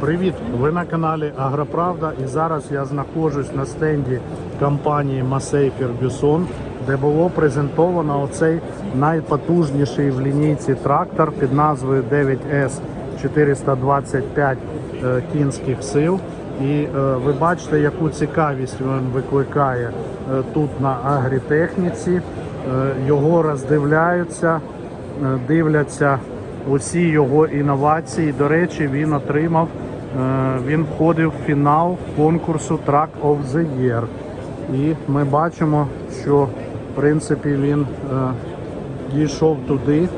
Привіт! Ви на каналі Агроправда і зараз я знаходжусь на стенді компанії Масей Фергюсон, де було презентовано оцей найпотужніший в лінійці трактор під назвою 9S 425 е, кінських сил. І е, ви бачите, яку цікавість він викликає е, тут на агрітехніці. Його роздивляються, дивляться усі його інновації. До речі, він отримав, він входив в фінал конкурсу Track of the Year. І ми бачимо, що в принципі він е, дійшов туди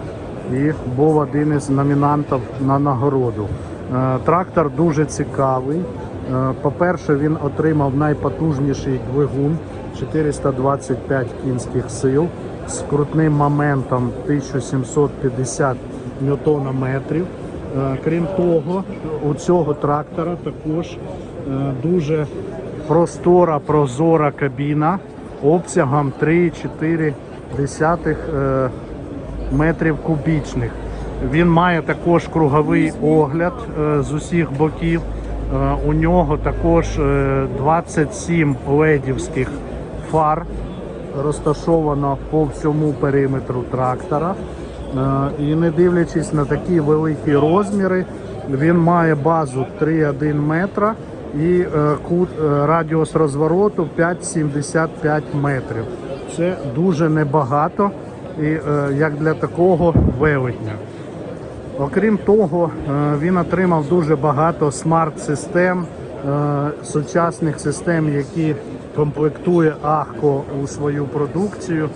і був один із номінантів на нагороду. Е, Трактор дуже цікавий. Е, По-перше, він отримав найпотужніший двигун 425 кінських сил з крутним моментом 1750 ньютонометрів. Е, Крім того, у цього трактора також е, дуже простора, прозора кабіна обсягом 3,4 е, метрів кубічних. Він має також круговий огляд з усіх боків. У нього також е, 27 ледівських фар розташовано по всьому периметру трактора. Е, І не дивлячись на такі великі розміри, він має базу 3,1 метра і е, кут е, радіус розвороту 5,75 метрів. Це дуже небагато і як для такого велетня. Окрім того, він отримав дуже багато смарт-систем, сучасних систем, які комплектує Ахко у свою продукцію.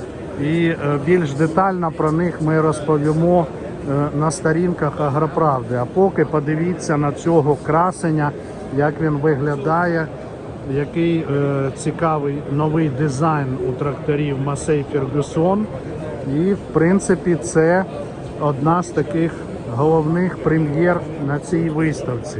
І е, більш детально про них ми розповімо е, на сторінках Агроправди. А поки подивіться на цього красення, як він виглядає, який е, цікавий новий дизайн у тракторів Масей Фергюсон. І в принципі це одна з таких головних прем'єр на цій виставці.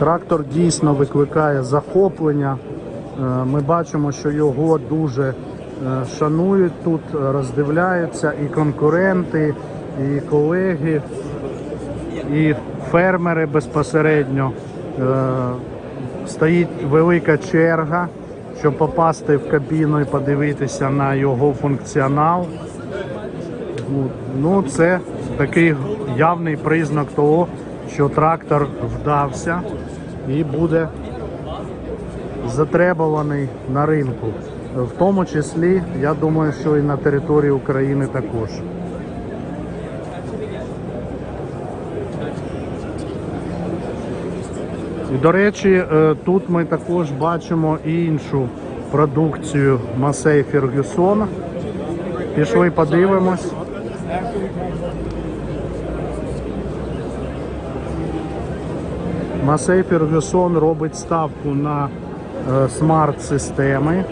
Трактор дійсно викликає захоплення. Е, Ми бачимо, що його дуже е, шанують тут, роздивляються і конкуренти, і колеги, і фермери безпосередньо. Е, Стоїть велика черга, щоб попасти в кабіну і подивитися на його функціонал. Ну, це такий явний признак того, що трактор вдався і буде затребуваний на ринку. В тому числі, я думаю, що і на території України також. І, до речі, е, тут ми також бачимо іншу продукцію Масей Фергюсон. Пішли подивимось. Масей Фергюсон робить ставку на е, смарт-системи,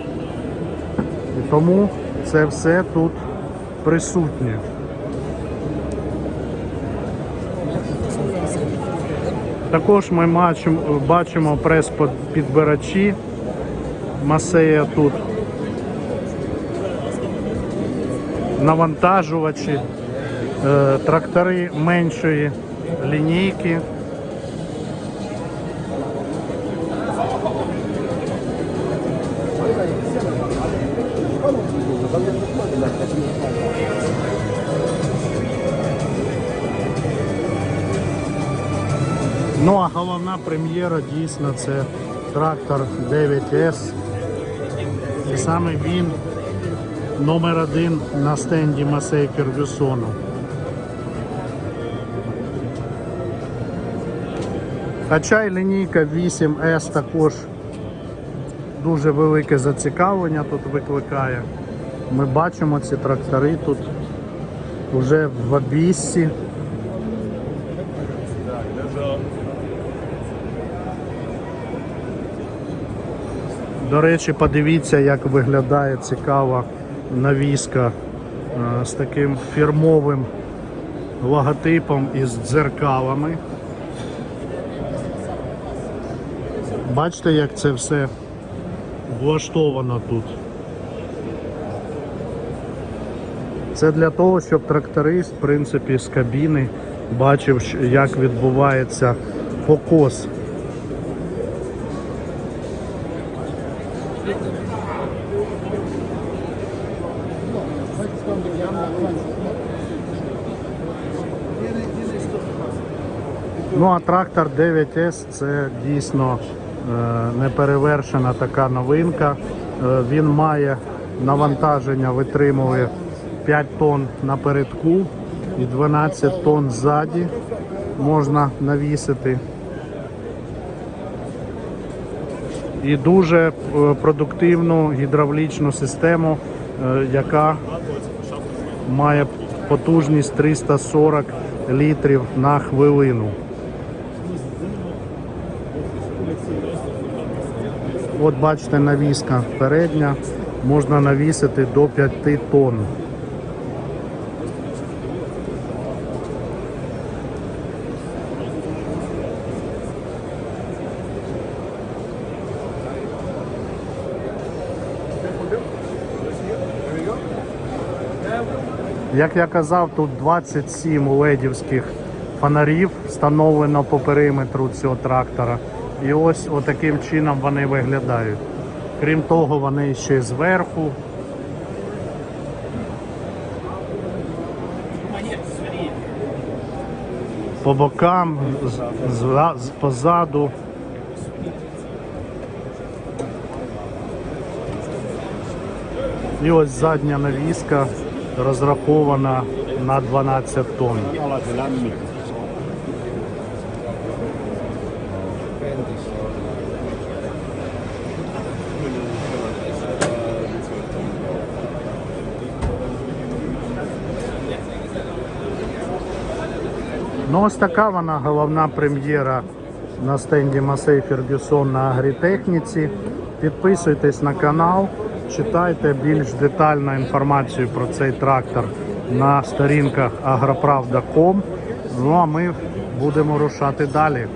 і тому це все тут присутнє. Також ми бачимо, прес-підбирачі. Масея тут. Навантажувачі, е, трактори меншої лінійки. Прем'єра дійсно це трактор 9S. І саме він номер один на стенді Масей Фергюсону. Хоча й лінійка 8S також дуже велике зацікавлення тут викликає. Ми бачимо ці трактори тут вже в обіссі. До речі, подивіться, як виглядає цікава навіска е, з таким фірмовим логотипом із дзеркалами. Бачите, як це все влаштовано тут. Це для того, щоб тракторист, в принципі, з кабіни бачив, як відбувається покос. Ну а трактор 9С це дійсно е, неперевершена така новинка. Е, він має навантаження, витримує 5 тонн напередку і 12 тонн ззаді можна навісити. І дуже е, продуктивну гідравлічну систему, е, яка має потужність 340 літрів на хвилину. От бачите, навіска передня, можна навісити до 5 тонн. Як я казав, тут 27 ледівських фонарів встановлено по периметру цього трактора. І ось отаким чином вони виглядають. Крім того, вони ще зверху. По бокам, з- позаду. І ось задня навіска розрахована на 12 тонн. Ну ось така вона головна прем'єра на стенді Масей Фергюсон на агрітехніці. Підписуйтесь на канал, читайте більш детальну інформацію про цей трактор на сторінках agropravda.com. Ну а ми будемо рушати далі.